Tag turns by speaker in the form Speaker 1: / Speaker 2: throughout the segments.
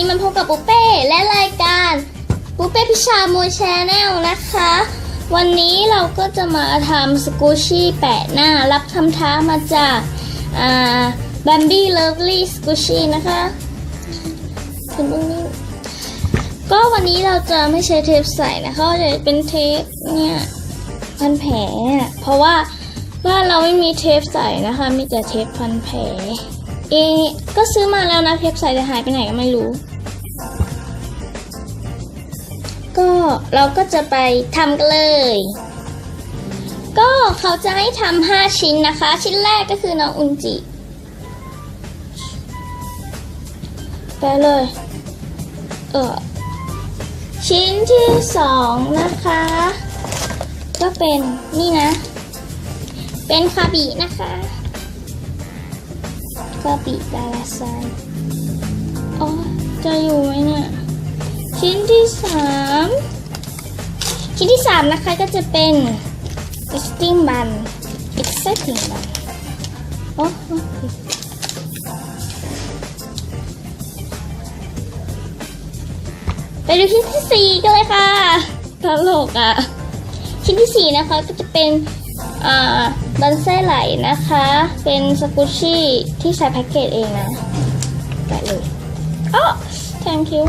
Speaker 1: นี้มันพบกับปุ๊เป้และรายการปุ๊เป้พิชาโมชแนลนะคะ วันนี้เราก็จะมาทำสกูชี่แปะหน้า รับคำท้ามาจากอ่าบัมบี้เลิฟลี่สกูชี่นะคะคุณตรงนี้ก็วันนี้เราจะไม่ใช้เทปใส่นะคะจะเป็นเทปเนี่ยพันแผล เพราะว่าบ้านเราไม่มีเทปใส่นะคะ มีแต่เทปพันแผลเอก็ซื้อมาแล้วนะเทปใส่แต่หายไปไหนก็ไม่รู้ ก็เราก็จะไปทำกันเลย ก็เขาจะให้ทำห้าชิ้นนะคะ ชิ้นแรกก็คือน้องอุนจิไปเลย เออชิ้นที่สองนะคะ ก็เป็นนี่นะ เป็นคาบินะคะคาบิดาราไซอ๋อจะอยู่ไหมเนี่ย สามชิ้นที่สามนะคะก็จะเป็น exciting bun exciting bun โอ้โอไปดูชิ้นที่สี่กันเลยค่ะตลกอะ ชิ้นที่สี่นะคะก็จะเป็นอ่าบันไส้ไหลนะคะ เป็นสกุชชี่ที่ใช้แพ็กเกจเองนะแปะเลยอ๋อแทงคิ้ว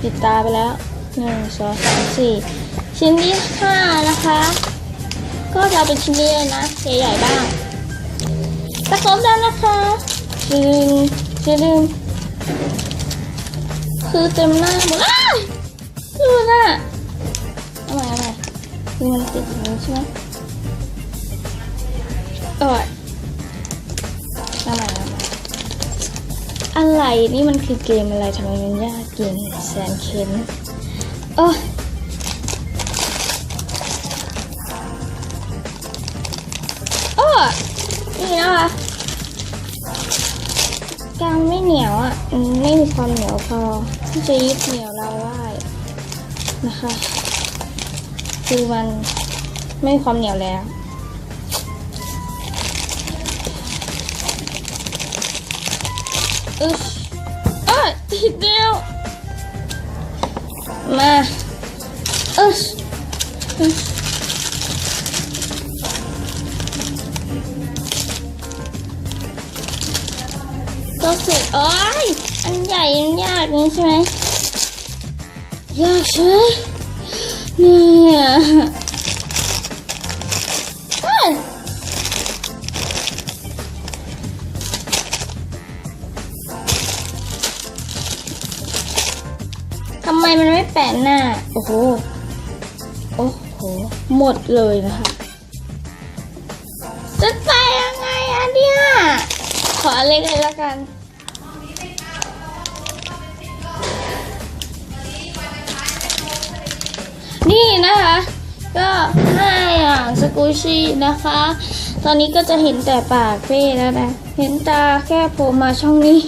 Speaker 1: ปิดตาไปแล้วหนึ่งสองสามสี่ชิ้นที่ห้านะคะ ก็จะเป็นชิ้นเลยนะใหญ่ๆบ้างตะครบแล้วนะคะดึงดึงคือเต็มหน้าหมดอ้าวดูน่ะเอาใหม่เอาใหม่คือมันติดอย่างนี้ใช่ไหมออเอ อะไรนี่มันคือเกมอะไรทำไมมันยากเกมแสนเค้นโอ้ยโอ้นี่นะคะกางไม่เหนียวอะไม่มีความเหนียวพอที่จะยึดเหนียวเราได้นะคะ คือมันไม่มีความเหนียวแล้ว อึ๊บเอ้ยติดเดียวมาอึ๊บอึ๊บก็เสร็จโอ้ยอันใหญ่อันยากนี่ใช่ไหมยากใช่ไหมเนี่ย มมันไม่แปะหน้า โอ้โห โอ้โห หมดเลยนะคะ จะใส่ยังไงอะเนี่ย ขอเล็กเลยละกัน นี่นะคะ ก็ห้าอย่างสกูชี่นะคะ ตอนนี้ก็จะเห็นแต่ปากเป้แล้วนะ เห็นตาแค่โผล่มาช่องนี้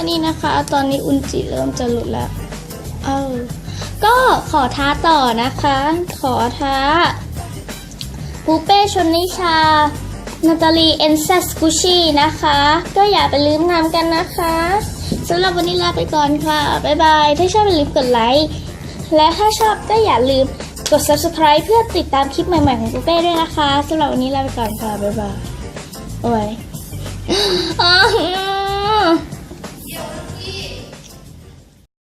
Speaker 1: ก็นี่นะคะ ตอนนี้อุนจิเริ่มจะหลุดแล้ว เออ ก็ขอท้าต่อนะคะ ขอท้าปูเป้ชนนิชา นาตาลีเอนเซสกุชีนะคะ ก็อย่าไปลืมนำกันนะคะสำหรับวันนี้ลาไปก่อนค่ะ บ๊ายบาย ถ้าชอบอย่าลืมกดไลค์ และถ้าชอบก็อย่าลืมกด subscribe เพื่อติดตามคลิปใหม่ๆของปูเป้ด้วยนะคะสำหรับวันนี้ลาไปก่อนค่ะ บ๊ายบาย โอ้ย